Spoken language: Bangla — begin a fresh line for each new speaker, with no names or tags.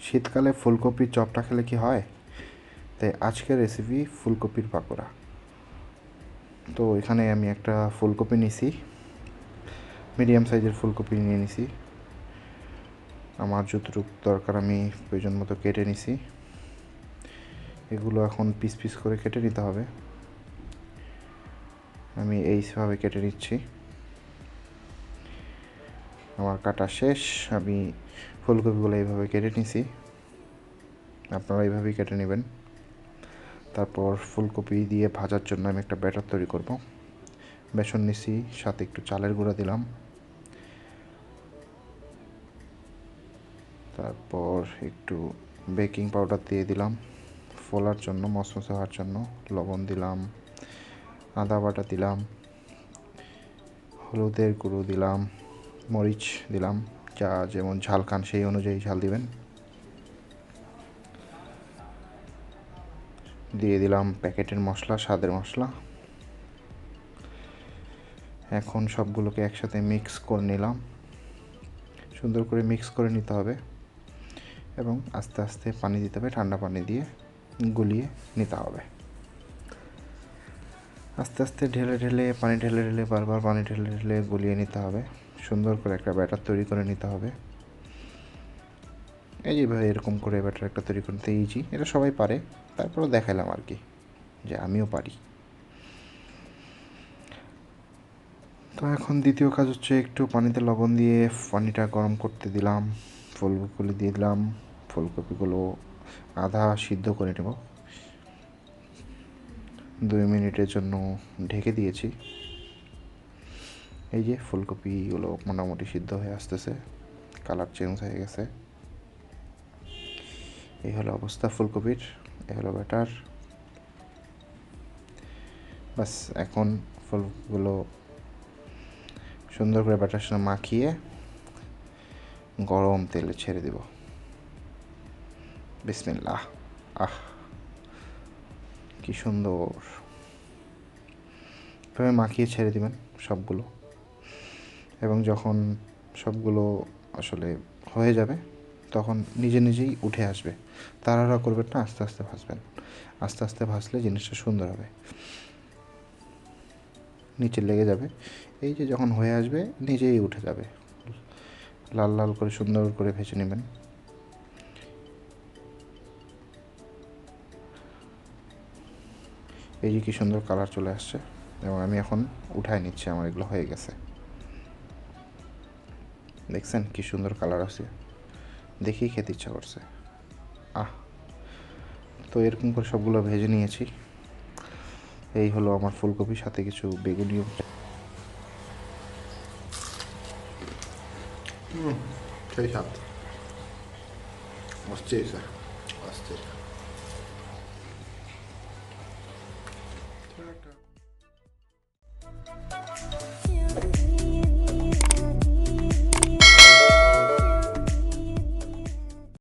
শীতকালে ফুলকপির চপটা খেলে কি হয়? তাই আজকের রেসিপি ফুলকপির পাকোড়া। তো এখানে আমি একটা ফুলকপি নিছি। মিডিয়াম সাইজের ফুলকপি নিয়ে নিছি। আমার যতটুকু দরকার আমি প্রয়োজন মতো কেটে নিছি। এগুলো এখন পিস পিস করে কেটে নিতে হবে। আমি এইভাবে কেটে নিচ্ছি। আমার কাটা শেষ, আমি ফুলকপিগুলো এইভাবে কেটে নিছি। আপনারা এইভাবেই কেটে নেবেন। তারপর ফুলকপি দিয়ে ভাজার জন্য আমি একটা ব্যাটার তৈরি করব। বেসন নিছি, সাথে একটু চালের গুঁড়া দিলাম। তারপর একটু বেকিং পাউডার দিয়ে দিলাম। ফোলার জন্য, মশমশে হওয়ার জন্য লবণ দিলাম, আদা বাটা দিলাম, হলুদের গুঁড়ো দিলাম। মরিচ দিলাম, যা যেমন ঝাল খান সেই অনুযায়ী ঝাল দিবেন। দিয়ে দিলাম প্যাকেটের মশলা, স্বাদের মশলা। এখন সবগুলোকে একসাথে মিক্স করে নিলাম। সুন্দর করে মিক্স করে নিতে হবে এবং আস্তে আস্তে পানি দিতে হবে, ঠান্ডা পানি দিয়ে গুলিয়ে নিতে হবে। আস্তে আস্তে ঢেলে ঢেলে, পানি ঢেলে ঢেলে, বারবার পানি ঢেলে ঢেলে গুলিয়ে নিতে হবে। সুন্দর করে একটা ব্যাটার তৈরি করে নিতে হবে। এই যে ভাই, এরকম করে ব্যাটার একটা তৈরি করতে ইজি এটা সবাই পারে। তারপরেও দেখালাম আর কি, যে আমিও পারি। তো এখন দ্বিতীয় কাজ হচ্ছে একটু পানিতে লবণ দিয়ে পানিটা গরম করতে দিলাম। ফুলকপিগুলো দিয়ে দিলাম। ফুলকপিগুলো আধা সিদ্ধ করে নেব। দুই মিনিটের জন্য ঢেকে দিয়েছি। এই যে ফুলকপিগুলো মোটামুটি সিদ্ধ হয়ে আসতেছে, কালার চেঞ্জ হয়ে গেছে। এই হলো অবস্থা ফুলকপির, এই হলো ব্যাটার। বাস, এখন ফুলগুলো সুন্দর করে ব্যাটার সঙ্গে মাখিয়ে গরম তেলে ছেড়ে দেব। বিসমিল্লাহ, আহ। কি সুন্দর। এভাবে মাখিয়ে ছেড়ে দিবেন সবগুলো। এবং যখন সবগুলো আসলে হয়ে যাবে, তখন নিজে নিজেই উঠে আসবে। তাড়াহুড়া করবেন না, আস্তে আস্তে ভাসবেন আস্তে আস্তে ভাসলে জিনিসটা সুন্দর হবে। নিচে লেগে যাবে। এই যে যখন হয়ে আসবে, নিজেই উঠে যাবে। লাল লাল করে সুন্দর করে ভেজে নেবেন। এই যে কি সুন্দর কালার চলে আসছে এবং আমি এখন উঠায় নিচ্ছি আমার এগুলো হয়ে গেছে। দেখছেন কি সুন্দর কালার আছে দেখেই খেতে ইচ্ছা করছে। আহ! তো এরকম করে সবগুলো ভেজে নিয়েছি। এই হলো আমার ফুলকপির সাথে কিছু বেগুনিও।
সেই সাত আসছে স্যার আসছে character.